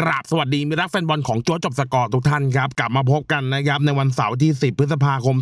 กราบสวัสดีมิรักแฟนบอลของโจ๊จบสกอร์ทุกท่านครับ กลับมาพบกันนะครับในวันเสาร์ที่ 10 พฤษภาคม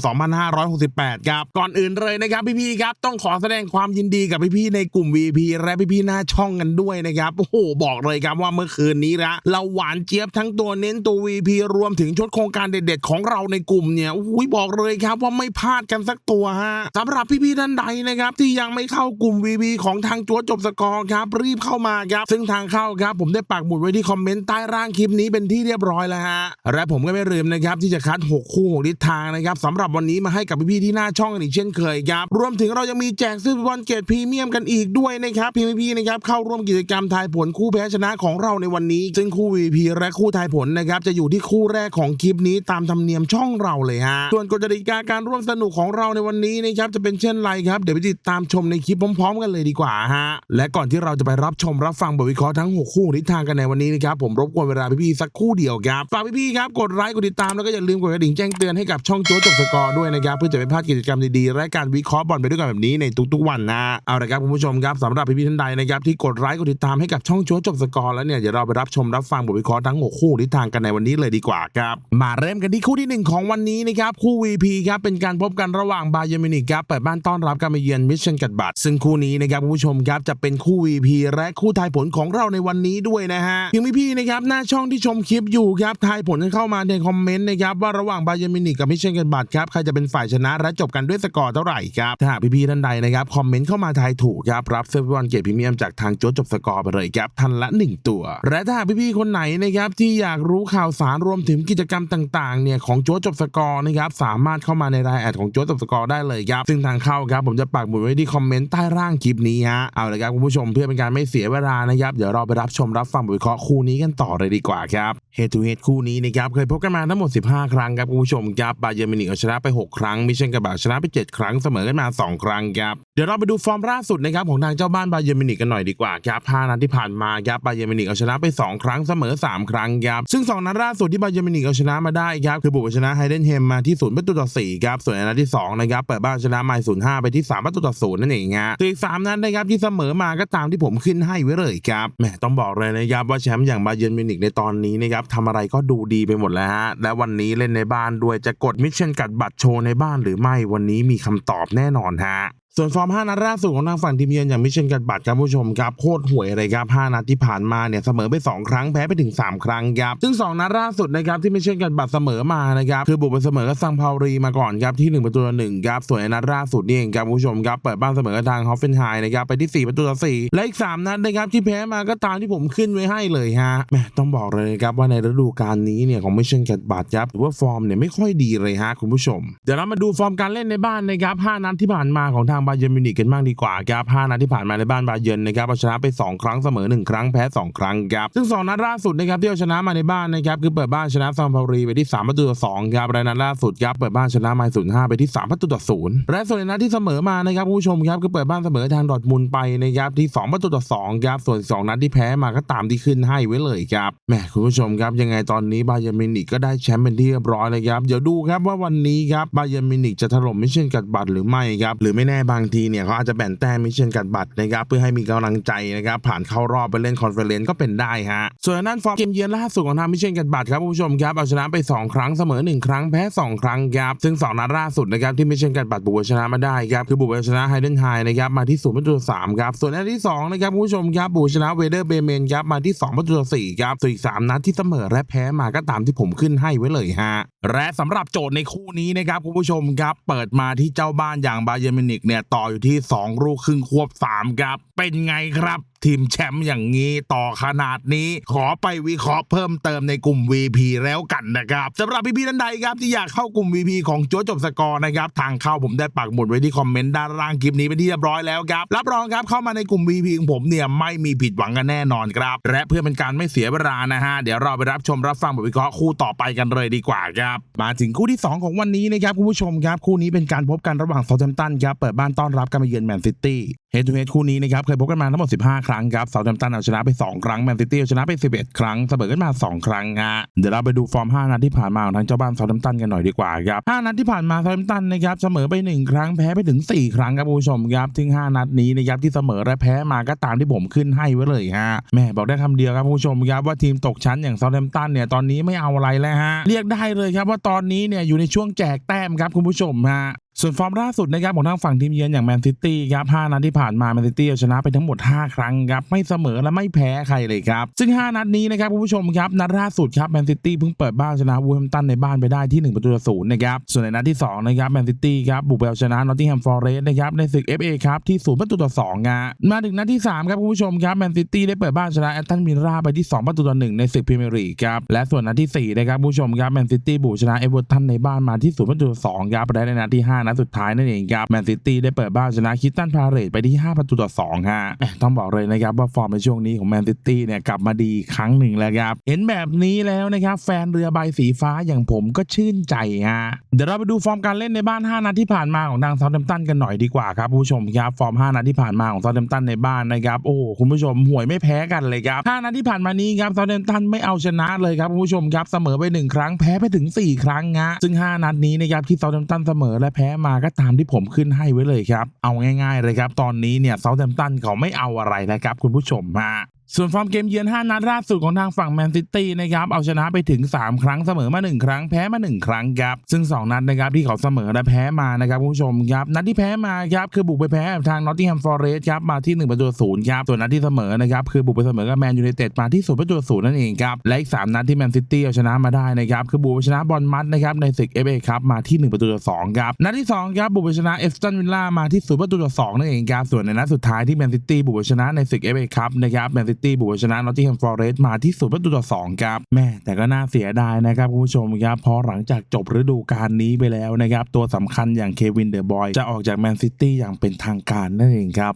2568 ครับ ก่อนอื่นเลยนะครับพี่ๆครับ ต้องขอแสดงความยินดีกับพี่ๆในกลุ่ม VP และพี่ๆหน้าช่องกันด้วยนะครับโอ้โหบอกเลยครับว่าเมื่อคืนนี้ละเราหวานเจี๊ยบทั้งตัวเน้นตัว VP รวมถึงชุดโครงการเด็ดๆ ของเราในกลุ่มเนี่ยอุ้ยบอกเลยครับว่าไม่พลาดกันสักตัวฮะสำหรับพี่ๆท่านใดนะครับที่ยังไม่เข้ากลุ่ม VP ของทางโจ๊จบสกอร์ครับรีบเข้ามาครับซึ่งทางเข้าครับผมได้ปักหมุดไว้ที่คอมเมนต์ใต้ร่างคลิปนี้เป็นที่เรียบร้อยแล้วฮะและผมก็ไม่ลืมนะครับที่จะคัด 6 คู่6ทิศทางนะครับสำหรับวันนี้มาให้กับพี่ๆที่หน้าช่องกันอีกเช่นเคยครับรวมถึงเรายังมีแจกซื้อบอลเกรดพรีเมียมกันอีกด้วยนะครับพี่ๆนะครับเข้าร่วมกิจกรรมทายผลคู่แพ้ชนะของเราในวันนี้ ซึ่งคู่ VP และคู่ทายผลนะครับจะอยู่ที่คู่แรกของคลิปนี้ตามธรรมเนียมช่องเราเลยฮะส่วนกฎกติกาการร่วมสนุกของเราในวันนี้นะครับจะเป็นเช่นไรครับเดี๋ยวไปติดตามชมในคลิปพร้อม ๆ กันเลยดีกว่าฮะและก่อนที่เราจะไปรับชมรับฟังบทวิเคราะห์ทั้ง 6 คู่ทิศทางกันในวันนี้นะครับผมรบกวนเวลาพี่ๆสักคู่เดียวครับฝากพี่ๆครับกดไลค์กดติดตามแล้วก็อย่าลืมกดกระดิ่งแจ้งเตือนให้กับช่องโจ๊กจบสกอร์ด้วยนะครับเพื่อจะไม่พลาดกิจกรรมดีๆและการวิเคราะห์บอลไปด้วยกันแบบนี้ในทุกๆวันนะเอาละครับคุณผู้ชมครับสำหรับพี่ๆท่านใดนะครับที่กดไลค์กดติดตามให้กับช่องโจ๊กจบสกอร์แล้วเนี่ยเดี๋ยวเราไปรับชมรับฟังบทวิเคราะห์ทั้ง 6 คู่ทิศทางกันในวันนี้เลยดีกว่าครับมาเริ่มกันที่คู่ที่หนึ่งของวันนี้นะครับคู่ VP ครับเป็นการพบกันระหว่างบาเยมินิกครับเปิดบ้านต้อนรับการมาเยือนมิชชันกัดบัตซึ่งคู่นี้นะครับคุณผู้ชมครับจะเป็นคู่ VP และคู่ทายผลของเราในวันนี้ด้วยนะฮะเพียงพี่ๆนะครับหน้าช่องที่ชมคลิปอยู่ครับทายผลกันเข้ามาในคอมเมนต์นะครับว่าระหว่างบาเยมินิกกับมิชชันกัดบัตครับใครจะเป็นฝ่ายชนะและจบกันด้วยสกอร์เท่าไหร่ครับถ้าพี่ๆท่านใดนะครับคอมเมนต์เข้ามาทายถูกครับรับเสื้อบอลเกียรติพรีเมียมจากทางโจ๊จบสกอร์ไปเลยครับทันละหนึ่งตัว และถ้าหากพี่ๆคนไหนนะครับที่อยากรู้ข่าวสารรวมถึงกิจกรรมต่างๆเนี่ยของโจ๊จบสกอร์นะครับสามารถเข้ามาในรายแอดของโจ๊จบสกอร์ได้เลยครับซึ่งทางเข้าครับผมจะปักหมุดไว้ที่คอมเมนต์ใต้ร่างคลิปนี้ฮะเอาเลยครับคุณผู้ชมเพื่อเป็นการไม่เสียเวลานะครับเดี๋ยวเราไปรับชมรับฟังบทวิเคราะห์คู่นี้กันต่อเลยดีกว่าครับ Head to Head คู่นี้นะครับเคยพบกันมาทั้งหมด 15 ครั้งครับคุณผู้ชมครับบาเยร์มินิกเอาชนะไป 6 ครั้ง มิเชนกับบาชนะไป 7 ครั้งเสมอกันมา 2 ครั้งครับเดี๋ยวเราไปดูฟอร์มล่าสุดนะครับของทางเจ้าบ้านบาเยร์มินิกกันหน่อยดีกว่าครับ5นัดที่ผ่านมาครับบาเยร์มินิกเอาชนะไป 2 ครั้งเสมอ 3 ครั้งครับซึ่ง 2 นัดล่าสุดที่บาเยร์มินิกเอาชนะมาได้ครับคือบุกไปชนะไฮเดนเฮมมาที่0ประตูต่อ4ครับส่วนนนัดที่2นะครับเปิดบ้านชนะไมล์05 ไปที่ 3 ประตูต่อ0นั่นเองฮะส่วอีก3นัดนะครับที่เสมอมาก็ตามที่ผมขึ้นให้ไว้เลยครับแหมต้องบอกเลยนะครับว่าแชมป์อย่างบาเยร์นมิวนิกในตอนนี้นะครับทำอะไรก็ดูดีไปหมดแล้วฮะและวันนี้เล่นในบ้านด้วยจะกดมิชชั่นกัดบัตรโชว์ในบ้านหรือไม่วันนี้มีคำตอบแน่นอนฮะ ส่วนฟอร์ม 5 นัดล่าสุดของทางฝั่งทีมเยือนอย่างมิเชนกัดบัตครับผู้ชมครับโคตรห่วยเลยครับ 5 นัดที่ผ่านมาเนี่ยเสมอไป 2 ครั้งแพ้ไปถึง 3 ครั้งครับ ซึ่ง 2 นัดล่าสุดนะครับที่มิเชนกัดบัตเสมอมานะครับคือบุกไปเสมอกับซังพาวรีมาก่อนครับที่ 1 ประตูต่อหนึ่งครับส่วนนัดล่าสุดนี่เองครับผู้ชมครับเปิดบ้านเสมอกับทางฮอฟเฟนไฮนะครับไปที่ 4 ประตูต่อ4และอีก 3 นัดนะครับที่แพ้มาก็ตามที่ผมขึ้นไว้ให้เลยฮะแหมต้องบอกเลยครับว่าในฤดูกาลนี้เนี่ยของมิเชนกัดบัตครับถือว่าฟอร์มเนี่ยไม่ค่อยดีเลยฮะคุณผู้ชมเดี๋ยวเรามาดูฟอร์มการเล่นในบ้านนะครับ5นัดที่ผ่านมาของทางบาเยร์นมิวนิกกันบ้างดีกว่าครับ5นัดที่ผ่านมาในบ้านบาเยิร์นนะครับเอาชนะไป 2 ครั้งเสมอ 1 ครั้งแพ้ 2 ครั้งครับซึ่ง 2 นัดล่าสุดนะครับที่เอาชนะมาในบ้านนะครับคือเปิดบ้านชนะซัมพารีไปที่3ประตูต่อ2ครับและนัดล่าสุดครับเปิดบ้านชนะไมล์05ไปที่3ประตูต่อ0และส่วนในนัดที่เสมอมานะครับผู้ชมครับคือเปิดบ้านเสมอทางดอร์ทมุนไปนะครับที่ 2 ประตูต่อ2ครับส่วน 2 นัดที่แพ้มาก็ตามที่ขึ้นให้ไว้เลยครับแหมคุณผู้ชมครับยังไงตอนนี้บาเยิร์นมิวนิกก็ได้แชมป์เป็นที่เรียบร้อยเลยครับเดี๋ยวดูครับว่าวันนี้ครับบาเยิร์นมิวนิกจะถล่มมิเชนกัดบัตหรือไม่ครับหรือไม่แน่บางทีเนี่ยเขาอาจจะแบ่งแต้มมิเชนกัดบัตรนะครับเพื่อให้มีกำลังใจนะครับผ่านเข้ารอบไปเล่นคอนเฟอเรนซ์ก็เป็นได้ฮะส่วนด้านฟอร์มเกมเยือนล่าสุดของทางมิเชนกัดบัตรครับผู้ชมครับเอาชนะไป 2 ครั้งเสมอ 1 ครั้งแพ้ 2 ครั้งครับซึ่ง 2 นัดล่าสุดนะครับที่มิเชนกัดบัตรบุกชนะมาได้ครับคือบุกชนะไฮเดนไฮนะครับมาที่0ประตูต่อ3ครับส่วนนัดที่2นะครับผู้ชมครับบุกชนะเวเดอร์เบเมนครับมาที่2ประตูต่อ4ครับส่วนอีก3นัดที่เสมอและแพ้มาก็ตามที่ผมขึ้นให้ไว้เลยฮะและสำหรับโจทย์ในคู่นี้นะครับคุณผู้ชมครับเปิดมาที่เจ้าบ้านอย่างบาเยร์มินิกเนี่ยต่ออยู่ที่ 2 ลูกครึ่งควบ3ครับ เป็นไงครับ ทีมแชมป์อย่างนี้ต่อขนาดนี้ ขอไปวิเคราะห์เพิ่มเติมในกลุ่ม VP แล้วกันนะครับสำหรับพี่ๆท่านใดครับที่อยากเข้ากลุ่ม VP ของโจ๊จบสกอร์นะครับทางเข้าผมได้ปักหมุดไว้ที่คอมเมนต์ด้านล่างคลิปนี้เป็นที่เรียบร้อยแล้วครับรับรองครับเข้ามาในกลุ่ม VP ของผมเนี่ยไม่มีผิดหวังกันแน่นอนครับ และเพื่อเป็นการไม่เสียเวลานะฮะเดี๋ยวเราไปรับชมรับฟังบทวิเคราะห์คู่ต่อไปกันเลยดีกว่าครับมาถึงคู่ที่ 2 ของวันนี้นะครับคุณผู้ชมครับคู่นี้เป็นการพบกันระหว่าง s ซ u t แ a มตันครับเปิดบ้านต้อนรับการมาเยือนแมนซิตี้เฮดทูเฮดคู่นี้นะครับเคยพบกันมาทั้งหมด15คครั้งครับเซาท์แฮมป์ตันเอาชนะไป 2 ครั้งแมนซิตี้เอาชนะไป 11 ครั้งเสมอกันมา 2 ครั้งฮะเดี๋ยวเราไปดูฟอร์ม 5 นัดที่ผ่านมาของทางเจ้าบ้านเซาท์แฮมป์ตันกันหน่อยดีกว่าครับ5นัดที่ผ่านมาเซาท์แฮมป์ตันนะครับเสมอไป 1 ครั้งแพ้ไปถึง 4 ครั้งครับคุณผู้ชมครับถึง 5 นัดนี้นะครับที่เสมอและแพ้มาก็ตามที่ผมขึ้นให้ไว้เลยฮะแม่บอกได้คำเดียวครับคุณผู้ชมครับว่าทีมตกชั้นอย่างเซาท์แฮมป์ตันเนี่ยตอนนี้ไม่เอาอะไรแล้วฮะเรียกได้เลยครับว่าตอนนี้เนี่ยอยู่ในช่วงแจกแต้มครับคุณผู้ชมฮะ ส่วนฟอร์มล่าสุดนะครับของทางฝั่งทีมเยือนอย่างแมนซิตี้ครับ5นัดที่ผ่านมาแมนซิตี้เอาชนะไปทั้งหมด 5 ครั้งครับไม่เสมอและไม่แพ้ใครเลยครับ ซึ่ง 5 นัดนี้นะครับคุณผู้ชมครับนัดล่าสุดครับแมนซิตี้เพิ่งเปิดบ้านชนะวูแฮมตันในบ้านไปได้ที่ 1 ประตูต่อศูนย์นะครับส่วนในนัดที่2นะครับแมนซิตี้ครับบุกไปเอาชนะนอตติงแฮมฟอร์เรสต์นะครับในศึก FA ครับที่0ประตูต่อ2งะมาถึงนัดที่3ครับคุณผู้ชมครับแมนซิตี้ได้เปิดบ้านชนะแอตตันมิลราไปที่ 2 ประตูต่อ1ในศึกพรีเมียร์ลีกครับและส่วนนัดที่4นะครับคุณผู้ชมครับแมนซิตี้บุกชนะเอเวอร์ตันในบ้านมาที่0ประตูต่อ2ครับและในนัดที่ห้านัดสุดท้ายนั่นเองครับแมนซิตี้ได้เปิดบ้านชนะคิสตันพาเรตไปที่ 5 ประตูต่อ2ฮะต้องบอกเลยนะครับว่าฟอร์มในช่วงนี้ของแมนซิตี้เนี่ยกลับมาดีครั้งหนึ่งแล้วครับ เห็นแบบนี้แล้วนะครับ แฟนเรือใบสีฟ้าอย่างผมก็ชื่นใจฮะเดี๋ยวเราไปดูฟอร์มการเล่นในบ้าน 5นัดที่ผ่านมาของทางเซาท์แฮมป์ตันกันหน่อยดีกว่าครับผู้ชมครับฟอร์ม 5นัดที่ผ่านมาของเซาท์แฮมป์ตันในบ้านนะครับโอ้โหคุณผู้ชมห่วยไม่แพ้กันเลยครับ5นัดที่ผ่านมานี้ครับเซาท์แฮมป์ตันไม่เอาชนะเลยครับผู้ชมครับเสมอไปหนึ่งครั้งแพ้ไปถึง 4 ครั้งฮะซึ่ง 5 นัดนี้นะครับที่เซาท์แฮมป์ตันเสมอและแพ้มาก็ตามที่ผมขึ้นให้ไว้เลยครับ เอาง่ายๆเลยครับ ตอนนี้เนี่ยเซาท์แฮมป์ตันเขาไม่เอาอะไรนะครับคุณผู้ชมฮะ ส่วนฟอร์มเกมเยือน 5 นัดล่าสุดของทางฝั่งแมนซิตี้นะครับเอาชนะไปถึง 3 ครั้งเสมอมา 1 ครั้งแพ้มา 1 ครั้งครับ ซึ่ง 2 นัดนะครับที่เขาเสมอและแพ้มานะครับคุณผู้ชมครับ นัดที่แพ้มาครับคือบุกไปแพ้ทางนอตติงแฮมฟอร์เรสต์ครับมาที่1ประตูต่อศูนย์ครับส่วนนัดที่เสมอนะครับคือบุกไปเสมอกับแมนยูไนเต็ดมาที่0ประตูต่อศูนย์นั่นเองครับและอีก 3 นัดที่แมนซิตี้เอาชนะมาได้นะครับคือบุกไปชนะบอลมัดนะครับในศึกเอฟเอครับมาที่1ประตูต่อสองครับนัดที่2ครับบุกไปชนะเอฟตันวิลล่ามาที่0ประตูต่อสองนั่นเองครับส่วนในนัดสุดท้ายที่แมนซิตี้บุกไปชนะในศึกเอฟเอครับนะครับแมนซิตี้บุกชนะนอตติงแฮมฟอร์เรสต์มาที่0ประตูต่อสองครับแม่แต่ก็น่าเสียดายนะครับคุณผู้ชมครับเพราะหลังจากจบฤดูกาลนี้ไปแล้วนะครับตัวสำคัญอย่างเควินเดอะบอยจะออกจากแมนซิตี้อย่างเป็นทางการนั่นเองครับ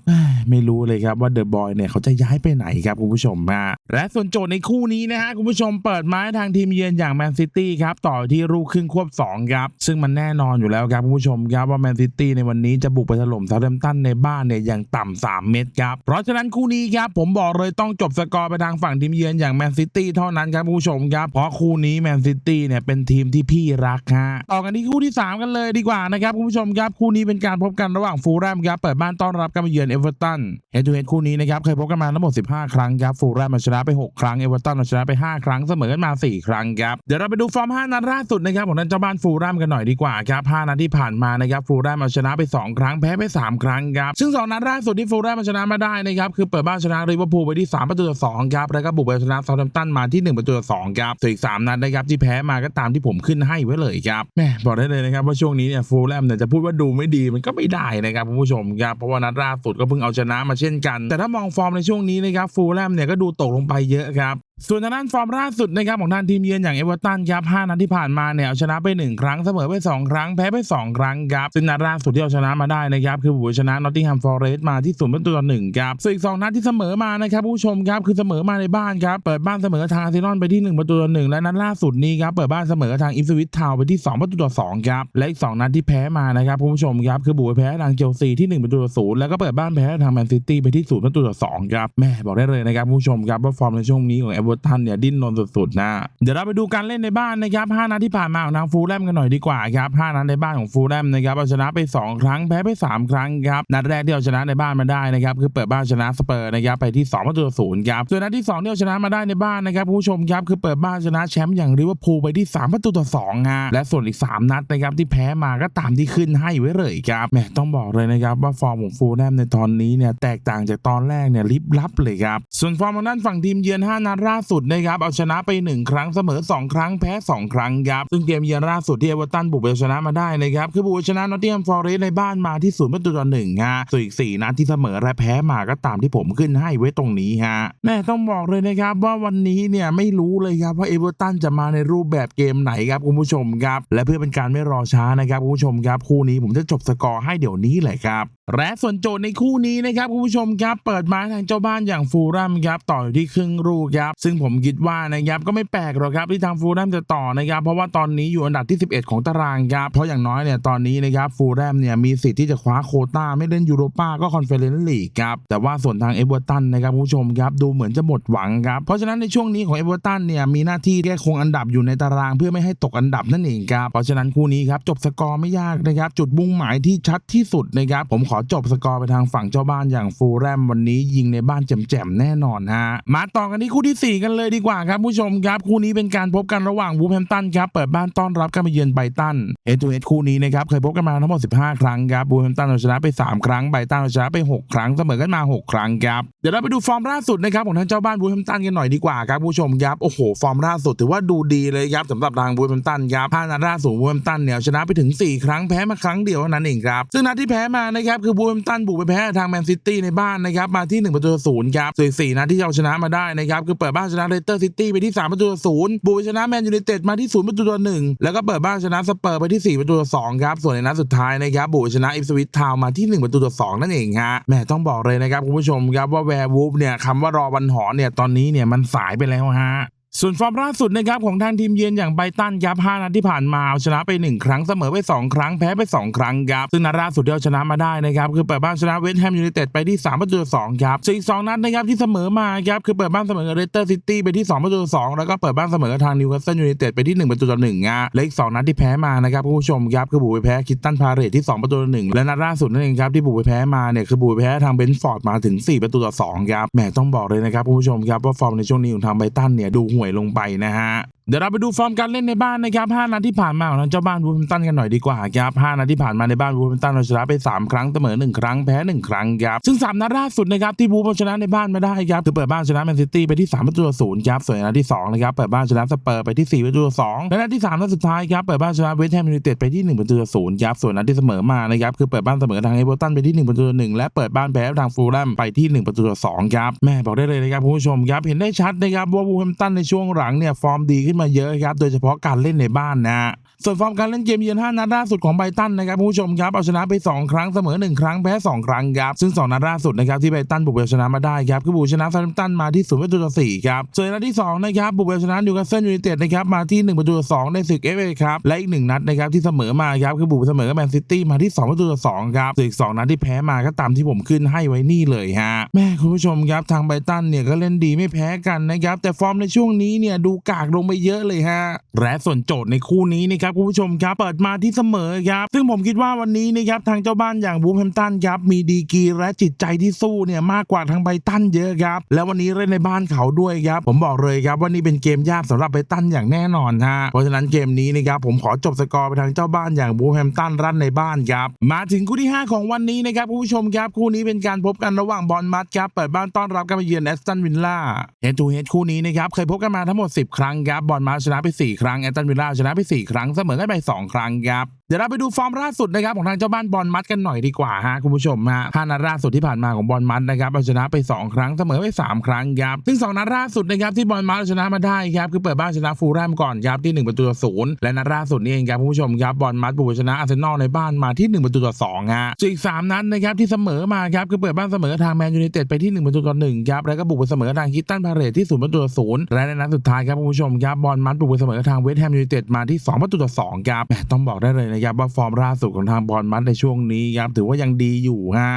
ไม่รู้เลยครับว่าเดอะบอยเนี่ยเขาจะย้ายไปไหนครับคุณผู้ชมมาและส่วนโจทย์ในคู่นี้นะฮะคุณผู้ชมเปิดไม้ทางทีมเยือนอย่างแมนซิตี้ครับต่อที่ลูกครึ่งควบ2ครับซึ่งมันแน่นอนอยู่แล้วครับคุณผู้ชมครับว่าแมนซิตี้ในวันนี้จะบุกไปถล่มเซาท์แฮมป์ตันในบ้านเนี่ยอย่างต่ำ3เม็ดครับเพราะฉะนั้นคู่นี้ครับผมบอกเลยต้องจบสกอร์ไปทางฝั่งทีมเยือนอย่างแมนซิตี้เท่านั้นครับผู้ชมครับ เพราะคู่นี้แมนซิตี้เนี่ยเป็นทีมที่พี่รักฮะต่อกันที่คู่ที่ 3 กันเลยดีกว่านะครับคุณผู้ชมครับคู่นี้เป็นการพบกันระหว่างฟูลแรมครับเปิดบ้านต้อนรับการมาเยือนเอเวอร์ตันเฮดทูเฮดคู่นี้นะครับเคยพบกันมาทั้งหมด 15 ครั้งครับฟูลแรมมาชนะไป 6 ครั้งเอเวอร์ตันมาชนะไป 5 ครั้งเสมอกันมา 4 ครั้งครับเดี๋ยวเราไปดูฟอร์ม 5 นัดล่าสุดนะครับของนันเจ้าบ้านฟูลแรมกันหน่อยดีกว่าครับ5นัดที่ผ่านมานะครับฟูลแรมมาชนะไป 2 ครั้งแพ้ไป 3 ครั้งครับซึ่ง2นัดล่าสุดที่ฟูลแรมมาชนะมาได้นะครับคือเปิดบ้านชนะลิเวอร์พูลไปที่3ประตูต่อ2ครับแล้วก็บุกไปชนะเซาท์แฮมป์ตันมาที่ 1 ประตูต่อ2ครับส่วนอีก 3 นัดนะครับที่แพ้มาก็ตามที่ผมขึ้นให้ไว้เลยครับแม่บอกได้เลยนะครับว่าช่วงนี้เนี่ยฟูลแลมเนี่ยจะพูดว่าดูไม่ดีมันก็ไม่ได้นะครับคุณผู้ชมครับเพราะว่านัดล่าสุดก็เพิ่งเอาชนะมาเช่นกัน แต่ถ้ามองฟอร์มในช่วงนี้นะครับฟูลแลมเนี่ยก็ดูตกลงไปเยอะครับ ส่วนทางด้านฟอร์มล่าสุดนะครับของทางทีมเยือนอย่างเอเวอร์ตันครับ5นัดที่ผ่านมาเนี่ยเอาชนะไป 1 ครั้งเสมอไป 2 ครั้งแพ้ไป 2 ครั้งครับซึ่งนัดล่าสุดที่เอาชนะมาได้นะครับคือบุกชนะนอตติงแฮมฟอร์เรสต์มาที่ศูนย์ประตูต่อหนึ่งครับส่วนอีกสองนัดที่เสมอมานะครับผู้ชมครับคือเสมอมาในบ้านครับเปิดบ้านเสมอทางอาร์เซนอลไปที่ 1 ประตูต่อหนึ่งและนัดล่าสุดนี้ครับเปิดบ้านเสมอทางอิฟสวิตทาวไปที่ 2 ประตูต่อสองครับและอีกสองนัดที่แพ้มานะครับผู้ชมครับคือบุกไปแพ้ทางเชลซีที่ 1 ประตูต่อศูนย์แล้วก็เปิดบ้านแพ้ทางแมนซิตี้ไปที่ศูนย์ประตูต่อสองครับแม่บอกได้เลยนะครับผู้ชมครับว่าฟอร์มในช่วงนี้ของเอเวอร์ตันเนี่ยดิ้นรนสุดๆนะ เดี๋ยวเราไปดูการเล่นในบ้านนะครับ5นัดที่ผ่านมาของทางฟูลแลมกันหน่อยดีกว่าครับ5นัดในบ้านของฟูลแลมนะครับเอาชนะไป 2 ครั้งแพ้ไป 3 ครั้งครับนัดแรกที่เอาชนะในบ้านมาได้นะครับคือเปิดบ้านชนะสเปอร์นะครับไปที่2ประตูต่อศูนย์ครับส่วนนัดที่2ที่เอาชนะมาได้ในบ้านนะครับผู้ชมครับคือเปิดบ้านชนะแชมป์อย่างลิเวอร์พูลไปที่ 3 ประตูต่อ2ฮะและส่วนอีก 3 นัดนะครับที่แพ้มาก็ตามที่ขึ้นให้ไว้เลยครับแหมต้องบอกเลยนะครับว่าฟอร์มของฟูลแลมในตอนนี้เนี่ยแตกต่างจากตอนแรกเนี่ยลิบลับเลยครับส่วนฟอร์มของด้านฝั่งทีมเยือน5นัดล่าสุดนะครับเอาชนะไป 1 ครั้งเสมอ 2 ครั้งแพ้ 2 ครั้งครับซึ่งเกมเยือนล่าสุดที่เอเวอร์ตันบุกไปเอาชนะมาได้นะครับคือบุกชนะนอตติงแฮมฟอร์เรสในบ้านมาที่ศูนย์ประตูต่อหนึ่งฮะส่วนอีก4นัดที่เสมอและแพ้มาก็ตามที่ผมขึ้นให้ไว้ตรงนี้ฮะแม่ต้องบอกเลยนะครับว่าวันนี้เนี่ยไม่รู้เลยครับว่าเอเวอร์ตันจะมาในรูปแบบเกมไหนครับคุณผู้ชมครับและเพื่อเป็นการไม่รอช้านะครับคุณผู้ชมครับคู่นี้ผมจะจบสกอร์ให้เดี๋ยวนี้เลยครับและส่วนโจทย์ในคู่นี้นะครับคุณผู้ชมครับเปิดมาทางเจ้าบ้านอย่างฟูลแลมครับต่ออยู่ที่ครึ่งลูกครับซึ่งผมคิดว่านะครับก็ไม่แปลกหรอกครับที่ทางฟูลแลมจะต่อนะครับเพราะว่าตอนนี้อยู่อันดับที่ 11 ของตารางครับเพราะอย่างน้อยเนี่ยตอนนี้นะครับฟูลแลมเนี่ยมีสิทธิ์ที่จะคว้าโคต้าไม่เล่นยูโรป้าก็คอนเฟอเรนซ์ลีกครับแต่ว่าส่วนทางเอเวอร์ตันนะครับคุณผู้ชมครับดูเหมือนจะหมดหวังครับเพราะฉะนั้นในช่วงนี้ของเอเวอร์ตันเนี่ยมีหน้าที่แค่คงอันดับอยู่ในตารางเพื่อไม่ให้ตกอันดับนั่นเองครับเพราะฉะนั้นคู่นี้ครับจบสกอร์ไม่ยากนะครับจุดมุ่งหมายที่ชัดที่สุดนะครับผมขอจบสกอร์ไปทางฝั่งเจ้าบ้านอย่างฟูแลมวันนี้ยิงในบ้านแจ่มๆแน่นอนฮะมาต่อกันที่คู่ที่สี่กันเลยดีกว่าครับผู้ชมครับ คู่นี้เป็นการพบกันระหว่างวูแฮมตันครับเปิดบ้านต้อนรับการมาเยือนไบตันเอทูเอคู่นี้นะครับเคยพบกันมาทั้งหมด 15 ครั้งครับวูแฮมตันเอาชนะไป 3 ครั้งไบตันเอาชนะไป 6 ครั้งเสมอกันมา 6 ครั้งครับเดี๋ยวเราไปดูฟอร์มล่าสุดนะครับของทางเจ้าบ้านวูแฮมตันกันหน่อยดีกว่าครับผู้ชมครับโอ้โหฟอร์มล่าสุดถือว่าดูดีเลยครับสำหรับทางวูแฮมตันครับห้านัดล่าสุดวูแฮมตันเนี่ยชนะไปถึง 4 ครั้งแพ้มาครั้งเดียวเท่านั้นเองครับซึ่งนัดที่แพ้มานะครับคือวูมตันบุกไปแพ้ทางแมนซิตี้ในบ้านนะครับมาที่1ประตูต่อศูนย์ครับสี่สี่นัดที่เอาชนะมาได้นะครับคือเปิดบ้านชนะเลสเตอร์ซิตี้ไปที่3ประตูต่อศูนย์บุกชนะแมนยูไนเต็ดมาที่0ประตูต่อหนึ่งแล้วก็เปิดบ้านชนะสเปอร์ไปที่ 4 ประตูต่อสองครับส่วนในนัดสุดท้ายนะครับบุกชนะอิฟสวิตทาวมาที่ 1 ประตูต่อสองนั่นเองฮะแหม่ต้องบอกเลยนะครับคุณผู้ชมครับว่าแวร์วูฟเนี่ยคำว่ารอวันหอเนี่ยตอนนี้เนี่ยมันสายไปแล้วฮะ ส่วนฟอร์มล่าสุดนะครับของทางทีมเยือนอย่างไบตันครับ5นัดที่ผ่านมาเอาชนะไป 1 ครั้งเสมอไป 2 ครั้งแพ้ไป 2 ครั้งครับซึ่งนัดล่าสุดที่เอาชนะมาได้นะครับคือเปิดบ้านชนะเวสต์แฮมยูไนเต็ดไปที่3ประตูต่อ2ครับส่วนอีก2นัดนะครับที่เสมอมาครับคือเปิดบ้านเสมอเลสเตอร์ซิตี้ไปที่2ประตูต่อ2แล้วก็เปิดบ้านเสมอทางนิวคาสเซิลยูไนเต็ดไปที่1ประตูต่อ1อะและอีก2นัดที่แพ้มานะครับคุณผู้ชมครับคือบุกไปแพ้คิตตันพาเรตที่2ประตูต่อ1และนัดล่าสุดนั่นเองครับที่บุกไปแพ้มาเนี่ยคือบุกไปแพ้ทางเบนฟอร์ดมาถึง 4 ประตูต่อ2ครับแหมต้องบอกเลยนะครับคุณผู้ชมครับว่าฟอร์มในช่วงนี้ของทางไบตันเนี่ยดูห่วยลงไปนะฮะเดี๋ยวเราไปดูฟอร์มการเล่นในบ้านนะครับ 5 นัดที่ผ่านมาของทางเจ้าบ้านวูฟแฮมตันกันหน่อยดีกว่าครับ 5 นัดที่ผ่านมาในบ้านวูฟแฮมตันเราชนะไป 3 ครั้งเสมอ 1 ครั้งแพ้ 1 ครั้งครับ ซึ่ง 3 นัดล่าสุดนะครับที่วูฟชนะในบ้านมาได้ครับ คือเปิดบ้านชนะแมนซิตี้ไปที่3ประตูต่อศูนย์ครับ ส่วนนัดที่2นะครับเปิดบ้านชนะสเปอร์ไปที่4ประตูต่อสองและนัดที่3นัดสุดท้ายครับเปิดบ้านชนะเวสต์แฮมยูไนเต็ดไปที่1ประตูต่อศูนย์ครับ ส่วนนัดที่เสมอมานะครับคือเปิดบ้านเสมอทางเอเวอร์ตันไปที่1ประตูต่อหนึ่งและเปิดบ้านแพ้ทางฟูลแลมไปที่1ประตูต่อสองครับแม่บอกได้เลยนะครับคุณผู้ชมครับเห็นได้ชัดนะครับว่าวูฟแฮมตันในช่วงหลังเนี่ยฟอร์มดีขึ้นมาเยอะครับ โดยเฉพาะการเล่นในบ้านนะ ส่วนฟอร์มการเล่นเกมเยือน 5 นัดล่าสุดของไบตันนะครับผู้ชมครับเอาชนะไป 2 ครั้งเสมอ 1 ครั้งแพ้ 2 ครั้งครับซึ่ง 2 นัดล่าสุดนะครับที่ไบตันบุกไปเอาชนะมาได้ครับคือบุกชนะซาร์ตันมาที่0ประตูต่อ4ครับส่วนนัดที่2นะครับบุกไปเอาชนะนิวคาสเซิลยูไนเต็ดนะครับมาที่1ประตูต่อ2ในศึกเอฟเอครับและอีก 1 นัดนะครับที่เสมอมาครับคือบุกเสมอกับแมนซิตี้มาที่2ประตูต่อ2ครับส่วนอีก2นัดที่แพ้มาก็ตามที่ผมขึ้นให้ไว้นี่เลยฮะแม่คุณผู้ชมครับทางไบตันเนี่ยก็เล่นดีไม่แพ้กันนะครับแต่ฟอร์มในช่วงนี้เนี่ยดูกากลงไปเยอะเลยฮะและส่วนโจทย์ในคู่นี้นะครับคุณผู้ชมครับเปิดมาที่เสมอครับซึ่งผมคิดว่าวันนี้นะครับทางเจ้าบ้านอย่างบูมแฮมตันครับมีดีกีและจิตใจที่สู้เนี่ยมากกว่าทางไบตันเยอะครับแล้ววันนี้เล่นในบ้านเขาด้วยครับผมบอกเลยครับว่านี่เป็นเกมยากสำหรับไบตันอย่างแน่นอนฮะเพราะฉะนั้นเกมนี้นะครับผมขอจบสกอร์ไปทางเจ้าบ้านอย่างบูมแฮมตันรันในบ้านครับมาถึงคู่ที่ 5 ของวันนี้นะครับคุณผู้ชมครับคู่นี้เป็นการพบกันระหว่างบอลมัดครับเปิดบ้านต้อนรับการมาเยือนแอสตันวิลล่าเฮดทูเฮดคู่นี้นะครับเคยพบกันมาทั้งหมด 10 ครั้งครับบอลมัดชนะไป 4 ครั้งแอสตันวิลล่าชนะไป 4 ครั้งเสมอกันไป 2 ครั้งครับ ดี๋ยวเราไปดูฟอร์มล่าสุดนะครับของทางเจ้าบ้านบอลมัดกันหน่อยดีกว่าฮะคุณผู้ชมฮะห้านัดล่าสุดที่ผ่านมาของบอลมัดนะครับเอาชนะไป 2 ครั้งเสมอไป 3 ครั้งครับซึ่ง2นัดล่าสุดนะครับที่บอลมัดชนะมาได้ครับคือเปิดบ้านชนะฟูลแลมก่อนครับที่ 1 ประตูต่อศูนย์และนัดล่าสุดนี่เองครับคุณผู้ชมครับบอลมัดบุกชนะอาร์เซนอลในบ้านมาที่ 1 ประตูต่อสองฮะส่วนอีกสามนัดนะครับที่เสมอมาครับคือเปิดบ้านเสมอทางแมนยูไนเต็ดไปที่1ประตูต่อหนึ่งครับแล้วก็บุกไปเสมอทางคิตตันพาเรตที่0ประตูต่อศูนย์และในนัดสุดท้ายครับคุณผู้ชมครับบอลมัดบุกไปเสมอทางเวสต์แฮมยูไนเต็ดมาที่ 2 ประตูต่อสองครับแหมต้องบอกได้เลยนะยับว่าฟอร์มล่าสุดของทางบอลมัดในช่วงนี้ครับถือว่ายังดีอยู่ฮะ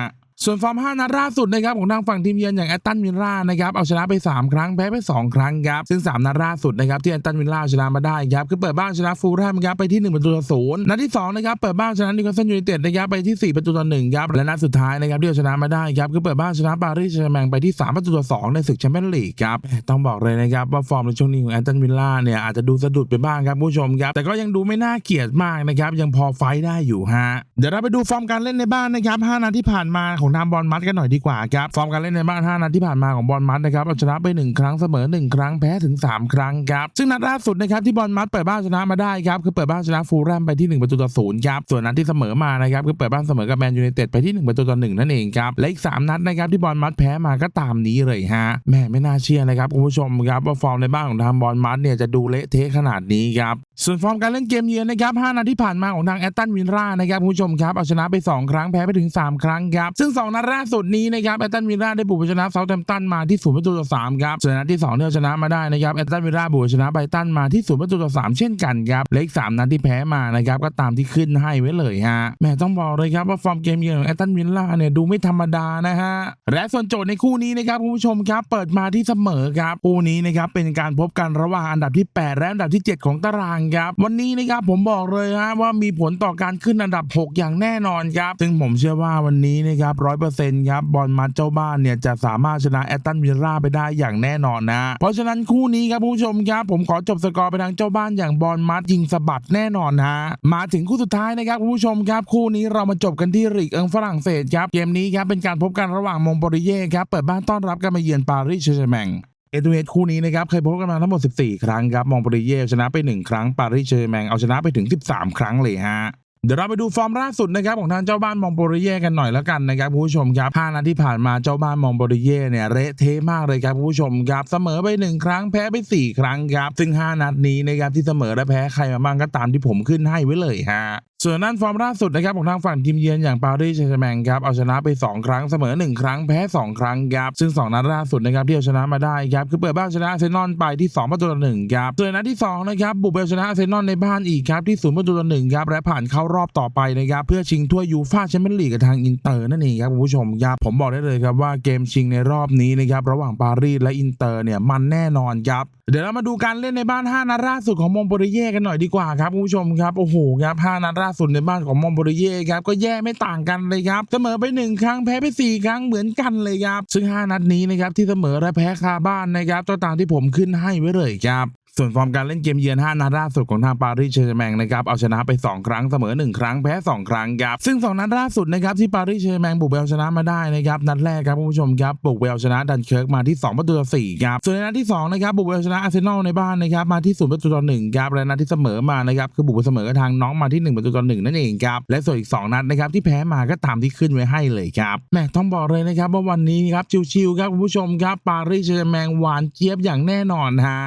ส่วนฟอร์ม 5 นัดล่าสุดนะครับของทางฝั่งทีมเยือนอย่างแอตตันวิลล่านะครับเอาชนะไป 3 ครั้งแพ้ไป 2 ครั้งครับซึ่ง 3 นัดล่าสุดนะครับที่แอตตันวิลล่าชนะมาได้ครับคือเปิดบ้านชนะฟูลแลมครับไปที่ 1 ประตูต่อศูนย์นัดที่2นะครับเปิดบ้านชนะนิวคาสเซิลยูไนเต็ดนะครับไปที่ 4 ประตูต่อ1ครับและนัดสุดท้ายนะครับที่เอาชนะมาได้ครับคือเปิดบ้านชนะปารีสแซงต์แมงไปที่ 3 ประตูต่อ2ในศึกแชมเปี้ยนลีกครับต้องบอกเลยนะครับว่าฟอร์มในช่วงนี้ของแอตตันวิลล่าเนี่ยอาจจะดูสะดุดไปบ้างครับผู้ชมครับแต่ก็ยังดูไม่น่าเกลียดมากนะครับยังพอไฟได้อยู่ฮะเดี๋ยวเราไปดูฟอร์มการเล่นในบ้านนะครับ5นัดที่ผ่านมาของของทางบอลมัดกันหน่อยดีกว่าครับฟอร์มการเล่นในบ้าน 5 นัดที่ผ่านมาของบอลมัดนะครับเอาชนะไป 1 ครั้งเสมอ 1 ครั้งแพ้ถึง 3 ครั้งครับซึ่งนัดล่าสุดนะครับที่บอลมัดเปิดบ้านชนะมาได้ครับคือเปิดบ้านชนะฟูลแรมไปที่ 1 ประตูต่อศูนย์ครับส่วนนัดที่เสมอมานะครับคือเปิดบ้านเสมอกับแมนยูไนเต็ดไปที่ 1 ประตูต่อหนึ่งนั่นเองครับและอีก 3 นัดนะครับที่บอลมัดแพ้มาก็ตามนี้เลยฮะแหม่ไม่น่าเชื่อนะครับคุณผู้ชมครับว่าฟอร์มในบ้านของทางบอลมัดเนี่ยจะดูเละเทะขนาดนี้ครับส่วนฟอร์มการเล่นเกมเยือนนะครับ5นัดที่ผ่านมาของทางแอตตันวินรานะครับคุณผู้ชมครับเอาชนะไป 2 ครั้งแพ้ไปถึง 3 ครั้งครับซึ่ง2 นัดล่าสุดนี้นะครับแอตตันวินราได้บุกชนะเซาท์แฮมป์ตันมาที่ศูนย์ประตูต่อ3ครับส่วนนัดที่2ที่เอาชนะมาได้นะครับแอตตันวินราบุกชนะไบตันมาที่ศูนย์ประตูต่อ3เช่นกันครับและอีก3นัดที่แพ้มานะครับก็ตามที่ขึ้นให้ไว้เลยฮะแม่ต้องบอกเลยครับว่าฟอร์มเกมเยือนของแอตตันวินราเนี่ยดูไม่ธรรมดานะฮะและส่วนโจทย์ในคู่นี้นะครับคุณผู้ชมครับเปิดมาที่เสมอครับคู่นี้นะครับเป็นการพบกันระหว่างอันดับที่ 8 และอันดับที่ 7 ของตารางครับวันนี้นะครับผมบอกเลยฮะว่ามีผลต่อการขึ้นอันดับ 6 อย่างแน่นอนครับซึ่งผมเชื่อว่าวันนี้นะครับร้อยเปอร์เซ็นต์ครับบอลมัดเจ้าบ้านเนี่ยจะสามารถชนะแอตตันวิลล่าไปได้อย่างแน่นอนนะ เพราะฉะนั้นคู่นี้ครับผู้ชมครับ ผมขอจบสกอร์ไปทางเจ้าบ้านอย่างบอลมัดยิงสะบัดแน่นอนฮะมาถึงคู่สุดท้ายนะครับผู้ชมครับ คู่นี้เรามาจบกันที่ลีกเอิงฝรั่งเศสครับเกมนี้ครับเป็นการพบกันระหว่างมงโปริเย่ครับเปิดบ้านต้อนรับการมาเยือนปารีสแซงต์แชร์แมงเอตูเอคู่นี้นะครับเคยพบกันมาทั้งหมด 14 ครั้งครับ มองปริเย่ชนะไป 1 ครั้ง ปารีสเชอร์แมงเอาชนะไปถึง 13 ครั้งเลยฮะ เดี๋ยวเราไปดูฟอร์มล่าสุดนะครับของทางเจ้าบ้านมองโปริเย่กันหน่อยแล้วกันนะครับผู้ชมครับ5นัดที่ผ่านมาเจ้าบ้านมองโปริเย่เนี่ยเละเทะมากเลยครับผู้ชมครับเสมอไป 1 ครั้งแพ้ไป 4 ครั้งครับ ซึ่ง 5 นัดนี้นะครับที่เสมอและแพ้ใครมาบ้างก็ตามที่ผมขึ้นให้ไว้เลยฮะส่วนนั้นฟอร์มล่าสุดนะครับของทางฝั่งทีมเยือนอย่างปารีสแซงต์แชร์แมงครับเอาชนะไป 2 ครั้งเสมอ 1 ครั้งแพ้ 2 ครั้งครับซึ่ง 2 นัดล่าสุดนะครับที่เอาชนะมาได้ครับคือเปิดบ้านชนะเซนนอลไปที่2ประตูต่อหนึ่งครับส่วนนัดที่2นะครับบุกไปชนะเซนนอลในบ้านอีกครับที่0ประตูต่อหนึ่งครับและผ่านเข้ารอบต่อไปนะครับเพื่อชิงถ้วยยูฟ่าแชมเปี้ยนลีกกับทางอินเตอร์นั่นเองครับคุณผู้ชมครับผมบอกได้เลยครับว่าเกมชิงในรอบนี้นะครับระหว่างปารีสและอินเตอร์เนี่ยมันแน่นอนครับ เดี๋ยวเรามาดูการเล่นในบ้าน 5 นัดล่าสุดของมองโปริเย่กันหน่อยดีกว่าครับคุณผู้ชมครับโอ้โหครับ5นัดล่าสุดในบ้านของมองโปริเย่ครับก็แย่ไม่ต่างกันเลยครับเสมอไป 1 ครั้งแพ้ไป 4 ครั้งเหมือนกันเลยครับซึ่ง 5 นัดนี้นะครับที่เสมอและแพ้คาบ้านนะครับตัวตามที่ผมขึ้นให้ไว้เลยครับ ส่วนฟอร์มการเล่นเกมเยือน 5 นัดล่าสุดของทางปารีสแซงต์แชร์แมงนะครับเอาชนะไป 2 ครั้งเสมอ 1 ครั้งแพ้ 2 ครั้งครับซึ่ง 2 นัดล่าสุดนะครับที่ปารีสแซงต์แชร์แมงบุกเอาชนะมาได้นะครับนัดแรกครับคุณผู้ชมครับบุกเอาชนะดันเคิร์กมาที่ 2 ประตูต่อ4ครับส่วนในนัดที่2นะครับบุกเอาชนะอาร์เซนอลในบ้านนะครับมาที่0ประตูต่อ1ครับและนัดที่เสมอมานะครับคือบุกไปเสมอทางน้องมาที่ 1 ประตูต่อ1นั่นเองครับและส่วนอีก 2 นัดนะครับที่แพ้มาก็ตามที่ขึ้นไว้ให้เลยครับแม่ต้องบอกเลยนะครับว่าวันนี้ครับชิวๆครับคุณผู้ชมครับปารีสแชร์แมงหวานเจี๊ยบอย่างแน่นอนฮะ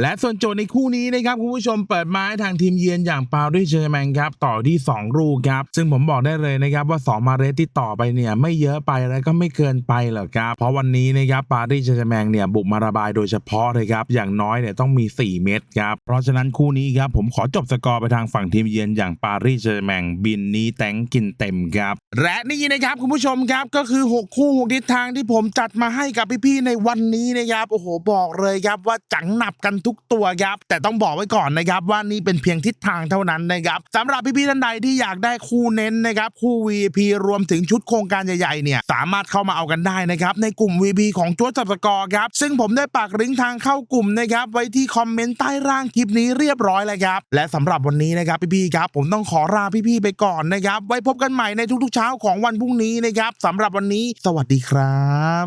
และส่วนโจทย์ในคู่นี้นะครับคุณผู้ชมเปิดมาให้ทางทีมเยือนอย่างปารีสแซงต์แชร์แมงครับต่อที่ 2 ลูกครับซึ่งผมบอกได้เลยนะครับว่า 2 มาเรสที่ต่อไปเนี่ยไม่เยอะไปแล้วก็ไม่เกินไปหรอกครับเพราะวันนี้นะครับปารีสแซงต์แชร์แมงเนี่ยบุกมาระบายโดยเฉพาะเลยครับอย่างน้อยเนี่ยต้องมี 4 เม็ดครับเพราะฉะนั้นคู่นี้ครับผมขอจบสกอร์ไปทางฝั่งทีมเยือนอย่างปารีสแซงต์แชร์แมงบินนี้แตงกินเต็มครับและนี่นะครับคุณผู้ชมครับก็คือ 6 คู่6ทิศทางที่ผมจัดมาให้กับพี่ๆในวันนี้นะครับโอ้โหบอกเลยครับว่าจังหนับกันทุกตัวครับแต่ต้องบอกไว้ก่อนนะครับว่านี่เป็นเพียงทิศทางเท่านั้นนะครับสำหรับพี่ๆท่านใดที่อยากได้คู่เน้นนะครับคู่ VP รวมถึงชุดโครงการใหญ่ๆเนี่ยสามารถเข้ามาเอากันได้นะครับในกลุ่ม VP ของจ้วจับสกอร์ครับซึ่งผมได้ปักลิงก์ทางเข้ากลุ่มนะครับไว้ที่คอมเมนต์ใต้ร่างคลิปนี้เรียบร้อยแล้วครับและสำหรับวันนี้นะครับพี่ๆครับผมต้องขอลาพี่ๆไปก่อนนะครับไว้พบกันใหม่ในทุกๆเช้าของวันพรุ่งนี้นะครับสำหรับวันนี้ สวัสดีครับ